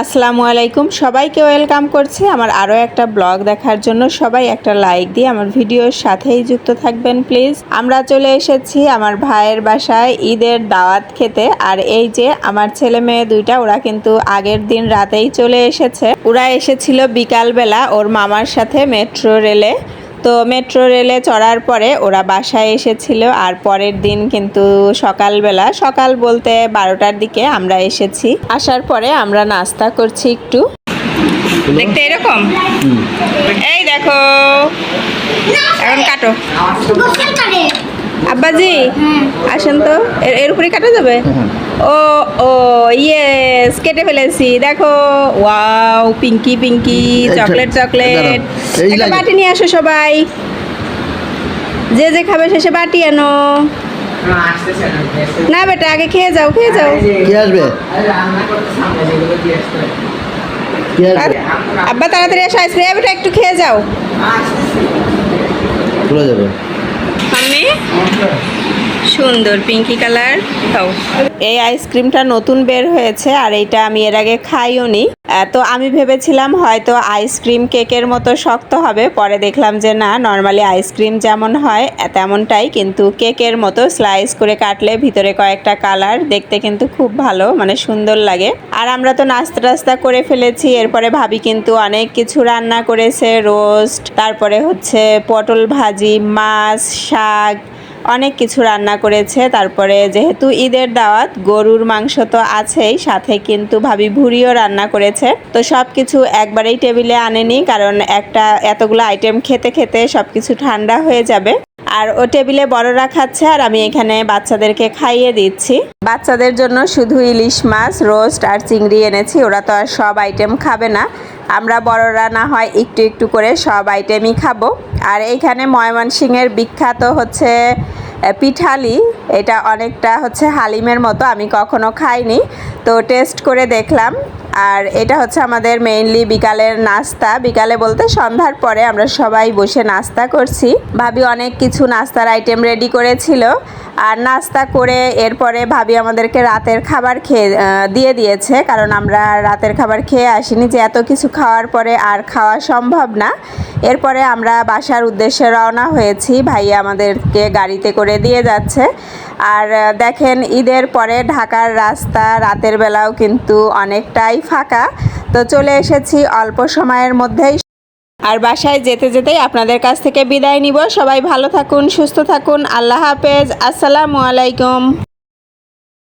আসসালামু আলাইকুম। সবাইকে ওয়েলকাম করছি আমার আরও একটা ব্লগ দেখার জন্য। সবাই একটা লাইক দিয়ে আমার ভিডিওর সাথেই যুক্ত থাকবেন, প্লিজ। আমরা চলে এসেছি আমার ভাইয়ের বাসায় ঈদের দাওয়াত খেতে। আর এই যে আমার ছেলে মেয়ে দুইটা, ওরা কিন্তু আগের দিন রাতেই চলে এসেছে। ওরা এসেছিল বিকালবেলা ওর মামার সাথে মেট্রো রেলে। তো মেট্রো রেলে চড়ার পরে ওরা বাসায় এসেছিল আর পরের দিন কিন্তু সকালবেলা সকাল বলতে বারোটার দিকে আমরা এসেছি। আসার পরে আমরা নাস্তা করছি একটু। দেখতে এরকম? এই দেখো। এখন কাটো। আব্বাজি আসেন তো। এর- উপরে কাটা যাবে? ও ও ইয়েস কেটে ফেলেছি। দেখো wow Pinky Pinky chocolate chocolate. একটা বাটি নিয়ে আসো সবাই। যে যে খাবে শেষে বাটি আনো। না বেটা আগে খেয়ে যাও খেয়ে যাও। কে আসবে? আব্বা তাড়াতাড়ি এসে আইসক্রিম। বেটা একটু খেয়ে যাও। চলে যাবে। সুন্দর পিঙ্কি কালার এই আইসক্রিমটা নতুন বের হয়েছে আর এইটা আমি এর আগে খাইও নি। তো আমি ভেবেছিলাম হয়তো আইসক্রিম কেকের মতো শক্ত হবে, পরে দেখলাম যে না নর্মালি আইসক্রিম যেমন হয় তেমনটাই, কিন্তু কেকের মতো স্লাইস করে কাটলে ভিতরে কয়েকটা কালার দেখতে কিন্তু খুব ভালো মানে সুন্দর লাগে। আর আমরা তো নাস্তা টাস্তা করে ফেলেছি, এরপরে ভাবি কিন্তু অনেক কিছু রান্না করেছে রোস্ট তারপরে হচ্ছে পটল ভাজি, মাছ, শাক অনেক কিছু রান্না করেছে। তারপরে যেহেতু ঈদের দাওয়াত, গরুর মাংস তো আছেই, সাথে কিন্তু ভাবি ভুড়িও রান্না করেছে। তো সব কিছু একবারেই টেবিলে আনেনি, কারণ একটা এতগুলো আইটেম খেতে খেতে সব কিছু ঠান্ডা হয়ে যাবে। আর ও টেবিলে বড়রা খাচ্ছে, আর আমি এখানে বাচ্চাদেরকে খাইয়ে দিচ্ছি। বাচ্চাদের জন্য শুধু ইলিশ মাছ, রোস্ট আর চিংড়ি এনেছি, ওরা তো আর সব আইটেম খাবে না। আমরা বড়রা না হয় একটু একটু করে সব আইটেমই খাব। আর এইখানে ময়মনসিংহের বিখ্যাত হচ্ছে পিঠালি। এটা অনেকটা হচ্ছে হালিমের মতো, আমি কখনো খাইনি। তো টেস্ট করে দেখলাম। আর এটা হচ্ছে আমাদের মেইনলি বিকালের নাস্তা। বিকালে বলতে সন্ধ্যার পরে আমরা সবাই বসে নাস্তা করছি। ভাবি অনেক কিছু নাস্তার আইটেম রেডি করেছিল। আর নাস্তা করে এরপরে ভাবি আমাদেরকে রাতের খাবার খেয়ে দিয়ে দিয়েছে। কারণ আমরা রাতের খাবার খেয়ে আসিনি যে এত কিছু খাওয়ার পরে আর খাওয়া সম্ভব না। এরপরে আমরা বাসার উদ্দেশ্যে রওনা হয়েছি। ভাইয়া আমাদেরকে গাড়িতে করে দিয়ে যাচ্ছে। আর দেখেন ঈদের পরে ঢাকার রাস্তা রাতের বেলাও কিন্তু অনেকটাই ফাঁকা। তো চলে এসেছি অল্প সময়ের মধ্যেই। আর বাসায় যেতে যেতেই আপনাদের কাছ থেকে বিদায় নিব। সবাই ভালো থাকুন, সুস্থ থাকুন। আল্লাহ হাফেজ। আসসালামু আলাইকুম।